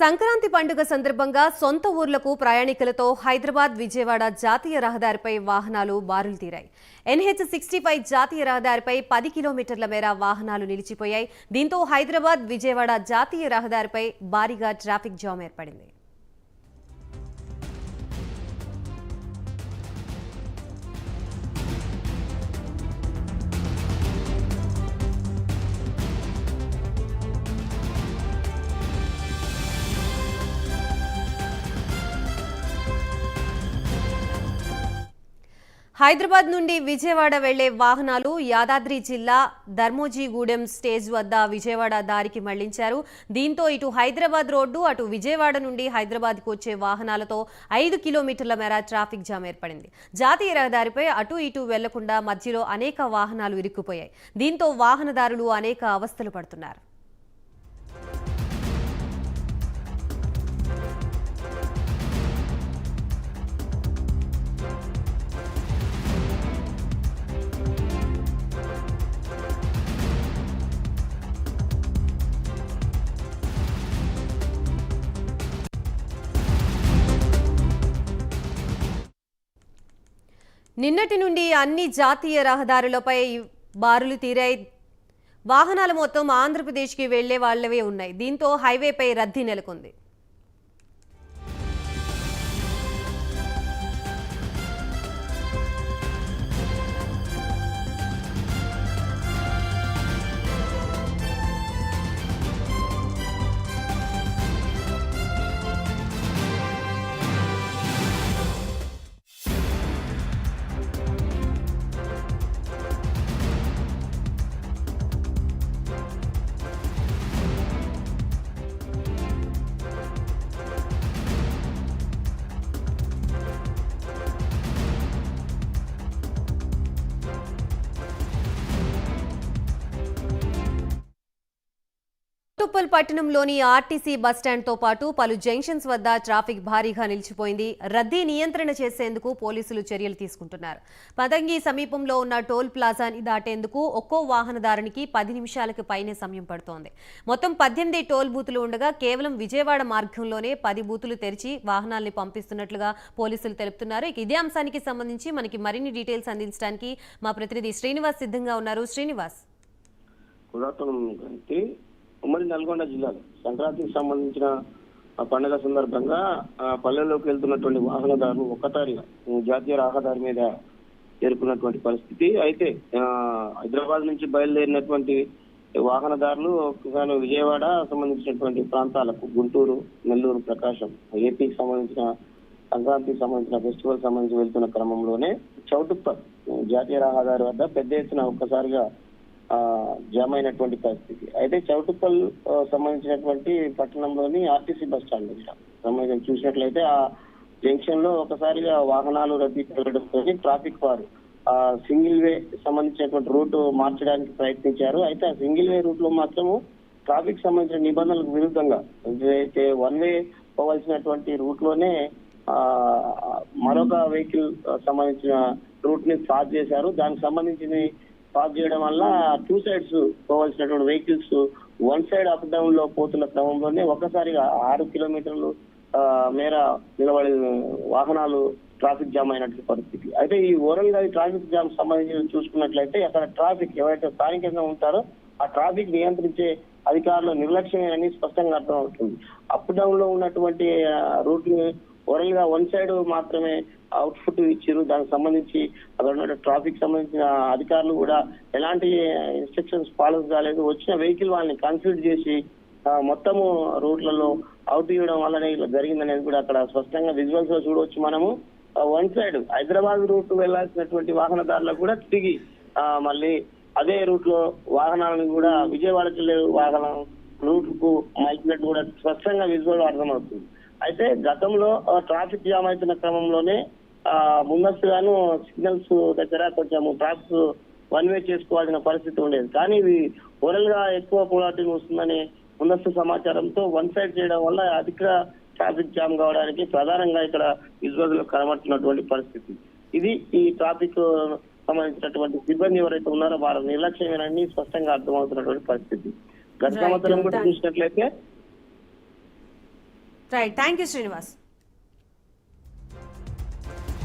సంక్రాంతి పండుగ సందర్భంగా సొంత ఊర్లకు ప్రయాణికులతో హైదరాబాద్ విజయవాడ జాతీయ రహదారిపై వాహనాలు బారులు తీరాయి. ఎన్హెచ్ సిక్స్టీ ఫైవ్ జాతీయ రహదారిపై పది కిలోమీటర్ల మేర వాహనాలు నిలిచిపోయాయి. దీంతో హైదరాబాద్ విజయవాడ జాతీయ రహదారిపై భారీగా ట్రాఫిక్ జామ్ ఏర్పడింది. హైదరాబాద్ నుండి విజయవాడ వెళ్ళే వాహనాలు యాదాద్రి జిల్లా ధర్మోజీగూడెం స్టేజ్ వద్ద విజయవాడ దారికి మళ్ళించారు. దీంతో ఇటు హైదరాబాద్ రోడ్డు అటు విజయవాడ నుండి హైదరాబాద్కు వచ్చే వాహనాలతో ఐదు కిలోమీటర్ల మేర ట్రాఫిక్ జామ్ ఏర్పడింది. జాతీయ రహదారిపై అటు ఇటు వెళ్ళకుండా మధ్యలో అనేక వాహనాలు ఇరుక్కుపోయాయి. దీంతో వాహనదారులు అనేక అవస్థలు పడుతున్నారు. నిన్నటి నుండి అన్ని జాతీయ రహదారులపై బారులు తీరాయి. వాహనాలు మొత్తం ఆంధ్రప్రదేశ్కి వెళ్ళే వాళ్ళవే ఉన్నాయి. దీంతో హైవేపై రద్దీ నెలకొంది. టుప్పల్ పట్టణంలోని ఆర్టీసీ బస్టాండ్తో పాటు పలు జంక్షన్స్ వద్ద ట్రాఫిక్ భారీగా నిలిచిపోయింది. రద్దీ నియంత్రణ చేసేందుకు పోలీసులు చర్యలు తీసుకుంటున్నారు. పతంగి సమీపంలో ఉన్న టోల్ ప్లాజాని దాటేందుకు ఒక్కో వాహనదారునికి పది నిమిషాలకు పైనే సమయం పడుతోంది. మొత్తం పద్దెనిమిది టోల్ బూతులు ఉండగా కేవలం విజయవాడ మార్గంలోనే పది బూతులు తెరిచి వాహనాల్ని పంపిస్తున్నట్లుగా పోలీసులు తెలుపుతున్నారు. ఇక ఇదే అంశానికి సంబంధించి మనకి మరిన్ని డీటెయిల్స్ అందించడానికి మా ప్రతినిధి శ్రీనివాస్ సిద్ధంగా ఉన్నారు. శ్రీనివాస్. పురాతనం అంటే నల్గొండ జిల్లాలో. సంక్రాంతికి సంబంధించిన పండుగ సందర్భంగా పల్లెల్లోకి వెళ్తున్నటువంటి వాహనదారులు ఒక్కసారిగా జాతీయ రహదారి మీద చేరుకున్నటువంటి పరిస్థితి. అయితే హైదరాబాద్ నుంచి బయలుదేరినటువంటి వాహనదారులు ఒకసారి విజయవాడ సంబంధించినటువంటి ప్రాంతాలకు గుంటూరు నెల్లూరు ప్రకాశం ఏపీకి సంబంధించిన సంక్రాంతికి సంబంధించిన ఫెస్టివల్ సంబంధించి వెళ్తున్న క్రమంలోనే చౌటుప్ప జాతీయ రహదారి వద్ద పెద్ద ఎత్తున ఒక్కసారిగా జామ్ అయినటువంటి పరిస్థితి. అయితే చౌటుప్పల్ సంబంధించినటువంటి పట్టణంలోని ఆర్టీసీ బస్ స్టాండ్ సంబంధించి చూసినట్లయితే ఆ జంక్షన్లో ఒకసారిగా వాహనాలు రద్దీ పెరగడంతో ట్రాఫిక్ వారు ఆ సింగిల్ వే సంబంధించినటువంటి రూట్ మార్చడానికి ప్రయత్నించారు. అయితే ఆ సింగిల్ వే రూట్లో మాత్రము ట్రాఫిక్ సంబంధించిన నిబంధనలకు విరుద్ధంగా అయితే వన్ వే పోవాల్సినటువంటి రూట్లోనే ఆ మరొక వెహికల్ సంబంధించిన రూట్ని స్టార్ట్ చేశారు. దానికి సంబంధించిన పాస్ చేయడం వల్ల టూ సైడ్స్ పోవాల్సినటువంటి వెహికల్స్ వన్ సైడ్ అప్ డౌన్లో పోతున్న క్రమంలోనే ఒక్కసారిగా ఆరు కిలోమీటర్లు మేర నిలబడి వాహనాలు ట్రాఫిక్ జామ్ అయినటువంటి పరిస్థితి. అయితే ఈ ఓవరాల్గా ఈ ట్రాఫిక్ జామ్ సంబంధించి చూసుకున్నట్లయితే అక్కడ ట్రాఫిక్ ఎవరైతే స్థానికంగా ఉంటారో ఆ ట్రాఫిక్ నియంత్రించే అధికారుల నిర్లక్ష్యమేనని స్పష్టంగా అర్థమవుతుంది. అప్ డౌన్లో ఉన్నటువంటి రూట్ని ఓవరాల్గా వన్ సైడ్ మాత్రమే అవుట్పుట్ ఇచ్చారు. దానికి సంబంధించి అక్కడ ఉన్న ట్రాఫిక్ సంబంధించిన అధికారులు కూడా ఎలాంటి ఇన్స్ట్రక్షన్స్ ఫాలో కాలేదు. వచ్చిన వెహికల్ వాళ్ళని కన్ఫ్యూజ్ చేసి మొత్తము రూట్లలో అవుట్ ఇవ్వడం వల్లనే ఇలా జరిగిందనేది కూడా అక్కడ స్పష్టంగా విజువల్స్లో చూడవచ్చు మనము. వన్ సైడ్ హైదరాబాద్ రూట్ వెళ్ళాల్సినటువంటి వాహనదారులకు కూడా తిరిగి మళ్ళీ అదే రూట్లో వాహనాలను కూడా విజయవాడకి వెళ్ళే వాహనం రూట్కు మలిచినట్టు కూడా స్పష్టంగా విజువల్ అర్థమవుతుంది. అయితే గతంలో ట్రాఫిక్ జామ్ అవుతున్న క్రమంలోనే ఆ, ముందస్తుగాను సిగ్నల్స్ దగ్గర కొంచెం ట్రాఫిక్ వన్ వే చేసుకోవాల్సిన పరిస్థితి ఉండేది. కానీ ఇది ఓరల్గా ఎక్కువ పోరాటం వస్తుందని ముందస్తు సమాచారంతో వన్ సైడ్ చేయడం వల్ల అధిక ట్రాఫిక్ జామ్ కావడానికి ప్రధానంగా ఇక్కడ విజువల్లో కనబడుతున్నటువంటి పరిస్థితి. ఇది ఈ ట్రాఫిక్ సంబంధించినటువంటి సిబ్బంది ఎవరైతే ఉన్నారో వారి నిర్లక్ష్యమేనని స్పష్టంగా అర్థమవుతున్నటువంటి పరిస్థితి. గత. సంవత్సరం కూడా చూసినట్లయితే రైట్ థ్యాంక్ యూ శ్రీనివాస్